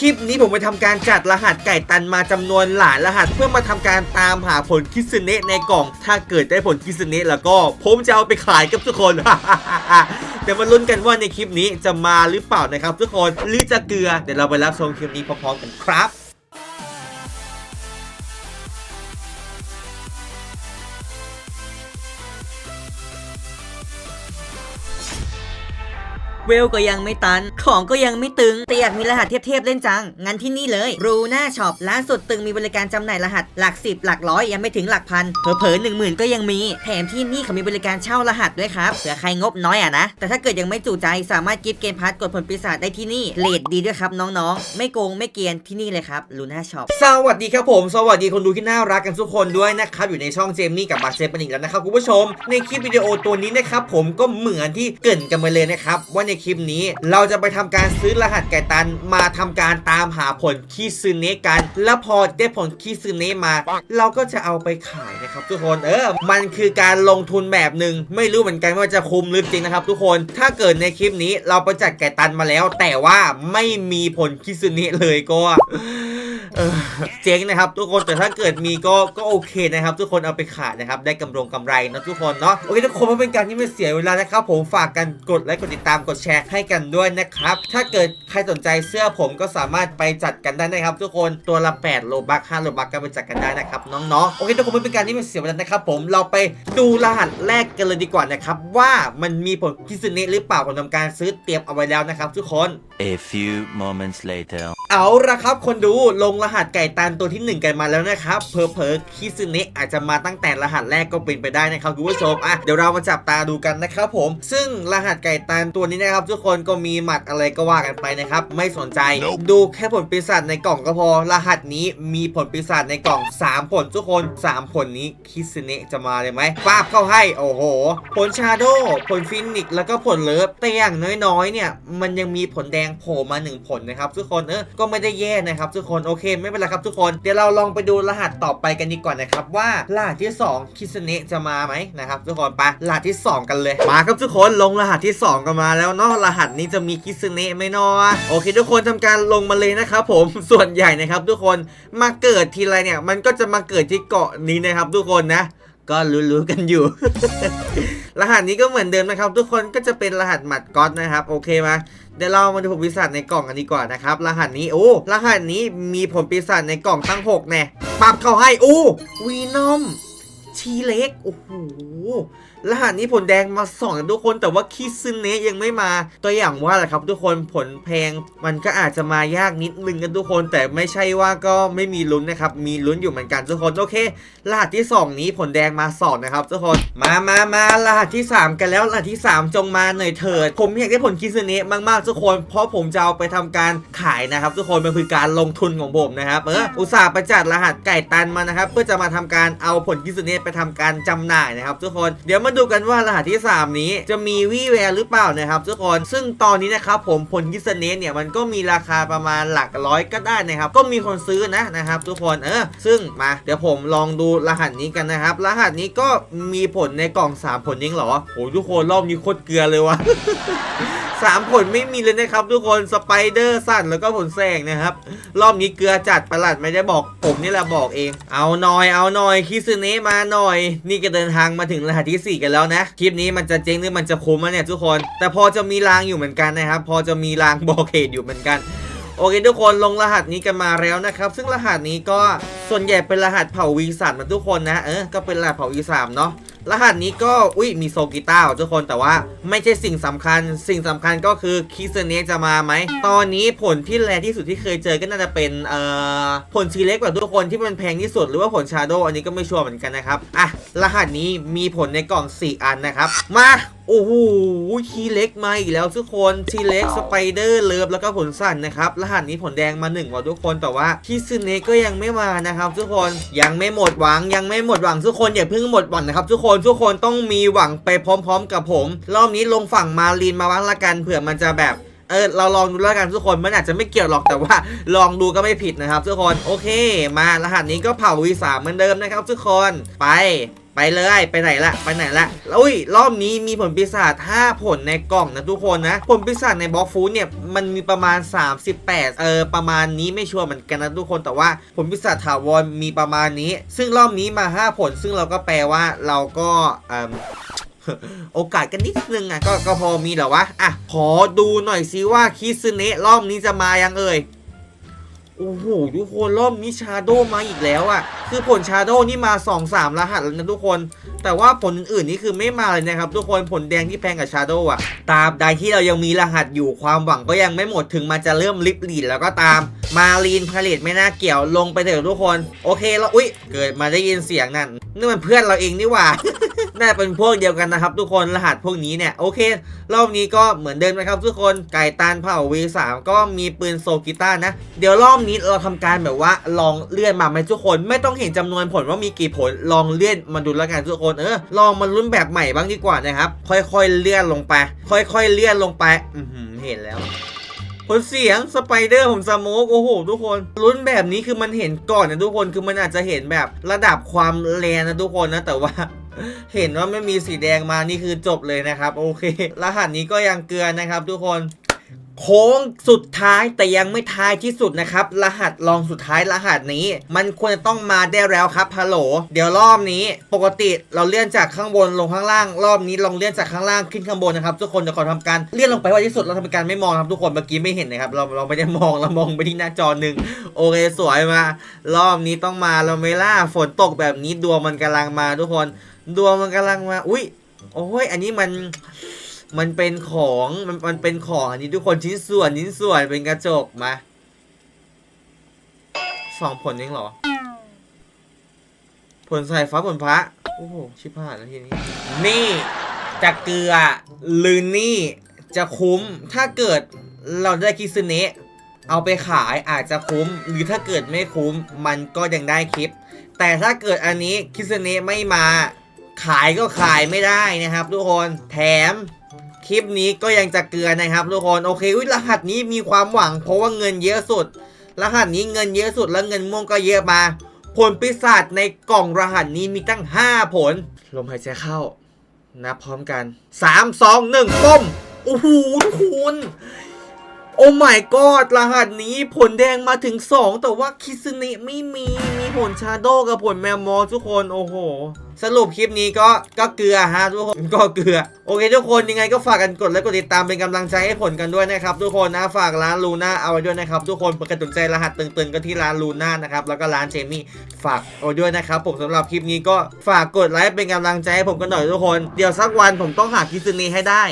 คลิปนี้ผมไปทำการจัดรหัสไก่ตันมาจำนวนหลายรหัส เพื่อมาทำการตามหาผลคิสเนะในกล่อง ถ้าเกิดได้ผลคิสเนะแล้วก็ ผมจะเอาไปขายกับทุกคนเดี๋ยวมาลุ้นกันว่าในคลิปนี้จะมาหรือเปล่านะครับทุกคนหรือจะเกลือเดี๋ยวเราไปรับชมคลิปนี้พร้อมๆกันครับ เวลก็ยังไม่ตัน ของก็ยังไม่ตึง แต่อยากมีรหัสเทพๆเล่นจัง งั้นที่นี่เลย รูน่าช็อปล่าสุดตึงมีบริการจำหน่ายรหัสหลักสิบหลักร้อยยังไม่ถึงหลักพัน เผลอๆหนึ่งหมื่นก็ยังมี แถมที่นี่เขามีบริการเช่ารหัสด้วยครับเผื่อใครงบน้อยอะนะ แต่ถ้าเกิดยังไม่จุใจสามารถกิฟต์เกมพาร์ตกดผลปีศาจได้ที่นี่ เลทดีด้วยครับน้องๆ ไม่โกงไม่เกียนที่นี่เลยครับรูน่าช็อป สวัสดีครับผม สวัสดีคนดูที่น่ารักกันทุกคนด้วยนะครับอยู่ในช่องเจมมี่กับบักเจมเป็นอีกแล้วนะครับคุณผู้ชม ในคลิปวิดีโอตัวนี้นะครับผมก็เหมือนที่เกินกันมาเลยนะครับว่าในคลิปนี้ เราจะไปทำการซื้อรหัสไก่ตันมาทำการตามหาผลคีซึเนะกัน แล้วพอได้ผลคีซึเนะมา เราก็จะเอาไปขายนะครับทุกคนเออ มันคือการลงทุนแบบหนึ่งไม่รู้เหมือนกันว่าจะคุ้มหรือจริงนะครับ ทุกคนถ้าเกิดในคลิปนี้เราไปจัดไก่ตันมาแล้ว แต่ว่าไม่มีผลคิซึเนะเลยก็ เออเจ๊งนะครับทุกคนแต่ถ้าเกิดมีก็ก็โอเคนะครับ ทุกคนเอาไปขายนะครับได้กำรงกำไรนะทุกคนเนาะโอเคทุกคนเพื่อเป็นการที่ไม่เสียเวลานะครับ ผมฝากกันกดไลค์กดติดตามกดแชร์ให้กันด้วยนะครับ ถ้าเกิดใครสนใจเสื้อผมก็สามารถไปจัดกันได้นะครับ ทุกคนตัวละ8โลบัก5โลบักก็ไปจัดกันได้นะครับน้องๆโอเคทุกคนเพื่อเป็นการที่ไม่เสียเวลานะครับ ผมเราไปดูรหัสแรกกันเลยดีกว่านะครับว่ามันมีผลคิสเนะหรือเปล่าผมทำการซื้อเตรียมเอาไว้แล้วนะครับ ทุกคน A few moments later. เอาละครับคนดูลงรหัสไก่ตันตัวที่ 1 กันมาแล้วนะครับเพอเพอคิซึเนะอาจจะมาตั้งแต่รหัสแรกก็เป็นไปได้นะครับคุณผู้ชมอะเดี๋ยวเรามาจับตาดูกันนะครับผม ซึ่งรหัสไก่ตันตัวนี้นะครับ ทุกคนก็มีหมัดอะไรก็ว่ากันไปนะครับ ไม่สนใจ Nope ดูแค่ผลปีศาจในกล่องก็พอ รหัสนี้มีผลปีศาจในกล่อง 3 ผลทุกคน 3 ผลนี้คิซึเนะจะมาเลยไหมป้าบเข้าให้โอ้โห ผลชาโดผลฟินิกซ์แล้วก็ผลเลิฟแต่อย่างน้อยๆเนี่ยมันยังมีผลแดงโผล่มา 1 ผลนะครับทุกคนเออก็ไม่ได้แย่นะครับทุกคนโอเคไม่เป็นไรครับทุกคน เดี๋ยวเราลองไปดูรหัสต่อไปกันดีกว่านะครับว่ารหัสที่ 2 คิซึเนะจะมาไหมนะครับทุกคนไปรหัสที่ 2 กันเลย มาครับทุกคนลงรหัสที่ 2 กันมาแล้วเนาะรหัสนี้จะมีคิซึเนะไหมเนาะโอเค ทุกคนทำการลงมาเลยนะครับผมส่วนใหญ่นะครับทุกคนมาเกิดทีไรเนี่ยมันก็จะมาเกิดที่เกาะนี้นะครับทุกคนนะก็รู้ๆกันอยู่ รหัสนี้ก็เหมือนเดิมนะครับ ทุกคนก็จะเป็นรหัสหมัดก๊อตนะครับ โอเคมา เดี๋ยวเรามาดูผลปีศาจในกล่องกันดีกว่านะครับ รหัสนี้โอ้รหัสนี้มีผลปีศาจในกล่องตั้ง6แน่ปรับเข้าให้โอ้วีนอม ชีเล็ก โอ้โหรหัสนี้ผลแดงมาสองนะทุกคนแต่ว่าคิซึเนะยังไม่มาตัวอย่างว่าแหละครับ ทุกคนผลแพงมันก็อาจจะมายากนิดนึงกันทุกคน แต่ไม่ใช่ว่าก็ไม่มีลุ้นนะครับ มีลุ้นอยู่เหมือนกันทุกคนโอเครหัสที่ 2 นี้ผลแดงมาสองนะครับ ทุกคนมามามารหัสที่ 3 กันแล้วรหัสที่ 3 จงมาหน่อยเถิด ผมอยากได้ผลคิซึเนะมากๆทุกคน เพราะผมจะเอาไปทำการขายนะครับ ทุกคนมันคือการลงทุนของผมนะครับเอออุตส่าห์ไปจัดรหัสไก่ตันมานะครับเพื่อจะมาทำการเอาผลคิซึเนะไปทำการจำหน่ายนะครับทุกคนเดี๋ยวมาดูกันว่ารหัสที่ 3 นี้จะมีวี่แววหรือเปล่านะครับทุกคนซึ่งตอนนี้นะครับผมผลคิซึเนะเนี่ยมันก็มีราคาประมาณหลักร้อยก็ได้นะครับก็มีคนซื้อนะนะครับทุกคนเออซึ่งมาเดี๋ยวผมลองดูรหัสนี้กันนะครับ รหัสนี้ก็มีผลในกล่อง 3 ผลยิงเหรอโหทุกคนรอบนี้โคตรเกลือเลยว่ะ สามผลไม่มีเลยนะครับทุกคนสไปเดอร์สั่นแล้วก็ผลแสงนะครับ รอบนี้เกลือจัดประหลัดไม่ได้บอก ผมนี่แหละบอกเอง เอาหน่อยเอาหน่อยคิซึเนะมาหน่อย นี่ก็เดินทางมาถึงรหัสที่ 4 กันแล้วนะ คลิปนี้มันจะเจ๊งหรือมันจะคุ้มเนี่ยทุกคน แต่พอจะมีรางอยู่เหมือนกันนะครับ พอจะมีรางบอกเหตุอยู่เหมือนกันโอเคทุกคนลงรหัสนี้กันมาแล้วนะครับ ซึ่งรหัสนี้ก็ส่วนใหญ่เป็นรหัสเผ่าวีสามนะทุกคนนะเออก็เป็นรหัสเผ่าวีสามเนาะ รหัสนี้ก็อุ้ยมีโซกิต้าทุกคนแต่ว่าไม่ใช่สิ่งสำคัญ สิ่งสำคัญก็คือคิสเนจะมาไหม ตอนนี้ผลที่แรงที่สุดที่เคยเจอก็น่าจะเป็นเอ่อผลชีเล็กกว่าทุกคนที่มันแพงที่สุดหรือว่าผลชาโดอันนี้ก็ไม่ชัวร์เหมือนกันนะครับอะรหัสนี้มีผลในกล่อง 4 อันนะครับ มา โอ้โหคีเล็กมาอีกแล้วทุกคนชีเล็กสไปเดอร์เลิฟแล้วก็ผลสั่นนะครับรหัสนี้ผลแดงมา1ว่ะทุกคนแต่ว่าคิซึเนะก็ยังไม่มานะครับทุกคนยังไม่หมดหวังยังไม่หมดหวังทุกคนอย่าเพิ่งหมดหวังนะครับทุกคนทุกคนต้องมีหวังไปพร้อม ๆ กับผม รอบนี้ลงฝั่งมาลีนมาบ้างละกันเผื่อมันจะแบบเออเราลองดูแล้วกันทุกคนมันอาจจะไม่เกี่ยวหรอกแต่ว่า ลองดูก็ไม่ผิดนะครับทุกคนโอเค มารหัสนี้ก็เผาวีสามเหมือนเดิมนะครับทุกคนไป ไปเลยไปไหนละไปไหนละอุ้ยรอบนี้มีผลปีศาจ5ผลในกล่องนะทุกคนนะ ผลปีศาจในบล็อกฟูดเนี่ยมันมีประมาณ 38 เออประมาณนี้ไม่ชัวร์เหมือนกันนะทุกคนแต่ว่าผลปีศาจถาวรมีประมาณนี้ ซึ่งรอบนี้มา 5 ผล ซึ่งเราก็แปลว่าเราก็เอ่มโอกาสกันนิดนึงอะก็ก็พอมีเหรอวะอะขอดูหน่อยซิว่าคิซึเนะรอบนี้จะมายังเอ่ย โอ้โหทุกคนรอบนี้ชาโดมาอีกแล้วอะ่ะ คือผลชาโดนี่มา 2 3 รหัสแล้วนะทุกคน แต่ว่าผลอื่นๆนี่คือไม่มาเลยนะครับ ทุกคนผลแดงที่แพงกับชาโดอะตาบใดที่เรายังมีรหัสอยู่ความหวังก็ยังไม่หมดถึงมันจะเริ่มลิบลีดแล้วก็ตามมารีนพาเลตไม่น่าเกี่ยวลงไปเถอะทุกคน โอเคแล้วอุ๊ย เกิดมาได้ยินเสียงนั่นนี่มันเพื่อนเราเองนี่หว่า น่าเป็นพวกเดียวกันนะครับ ทุกคนรหัสพวกนี้เนี่ยโอเค รอบนี้ก็เหมือนเดิมนะครับทุกคนไก่ตานเผ่า V3 ก็มีปืนโซกิต้านะ เดี๋ยวรอบนี้เราทำการแบบว่าลองเลื่อนมาไหมทุกคน ไม่ต้องเห็นจำนวนผลว่ามีกี่ผลลองเลื่อนมาดูแล้วกันทุกคนเออลองมาลุ้นแบบใหม่บ้างดีกว่านะครับ ค่อยๆเลื่อนลงไป ค่อยๆเลื่อนลงไปอืเห็นแล้วผลเสียงสไปเดอร์ผมสโมกโอ้โห ทุกคนลุ้นแบบนี้คือมันเห็นก่อนนะทุกคนคือมันอาจจะเห็นแบบระดับความแรงนะทุกคนนะแต่ว่า เห็นว่าไม่มีสีแดงมานี่คือจบเลยนะครับ โอเค รหัสนี้ก็ยังเกลือนะครับ ทุกคนโค้งสุดท้ายแต่ยังไม่ท้ายที่สุดนะครับ รหัสรองสุดท้ายรหัสนี้ มันควรจะต้องมาได้แล้วครับฮัลโหลเดี๋ยวรอบนี้ ปกติเราเลื่อนจากข้างบนลงข้างล่าง รอบนี้ลองเลื่อนจากข้างล่างขึ้นข้างบนนะครับทุกคนจะขอทำการเลื่อนลงไปไว่าที่สุดเราทำการไม่มองครับทุกคนเมื่อกี้ไม่เห็นนะครับเราเราไม่ได้มองเรามองไปที่หน้าจอหนึ่งโอเคสวยมา รอบนี้ต้องมาเราไม่ล่าฝนตกแบบนี้ดวงมันกำลังมาทุกคน ดวงมันกำลังมา อุ้ยโอ้ย อันนี้มัน มันเป็นของ มัน มันเป็นของ อันนี้ทุกคนชิ้นส่วนชิ้นส่วนเป็นกระจกมา สองผลเองเหรอ ผลใสายฟ้าผลพระ โอ้โห ชิบหายแล้วทีนี้ นี่จะเกลือหรือนี่จะคุ้ม ถ้าเกิดเราได้คิซึเนะเอาไปขายอาจจะคุ้ม หรือถ้าเกิดไม่คุ้ม มันก็ยังได้คลิป แต่ถ้าเกิดอันนี้คิซึเนะไม่มา ขายก็ขายไม่ได้นะครับ ทุกคนแถมคลิปนี้ก็ยังจะเกลือนะครับ ทุกคนโอเคอุ้ยรหัสนี้มีความหวัง เพราะว่าเงินเยอะสุด รหัสนี้เงินเยอะสุดแล้วเงินม่วงก็เยอะมา ผลปีศาจในกล่องรหัสนี้มีตั้ง 5 ผล ลมหายใจเข้านับพร้อมกัน 3 2 1ป้มโอ้โหทุกคนโอ้ my god รหัสนี้ผลแดงมาถึง 2 แต่ว่าคิซึเนะไม่มีมีผลชาโดกับผลแมวมอทุกคนโอ้โห สรุปคลิปนี้ก็ก็เกลือฮะทุกคนก็เกลือ โอเค ทุกคนยังไงก็ฝากกันกดและกดติดตามเป็นกำลังใจให้ผลกันด้วยนะครับทุกคนนะฝากร้านลูน่าเอาไว้ด้วยนะครับทุกคนกระตุนใจรหัสตึงๆก็ที่ร้านลูน่านะครับแล้วก็ร้านเจมี่ฝากเอาด้วยนะครับผมสำหรับคลิปนี้ก็ฝากกดไลค์เป็นกำลังใจให้ผมกันหน่อยทุกคน เดี๋ยวสักวันผมต้องหาคิซึนีให้ได้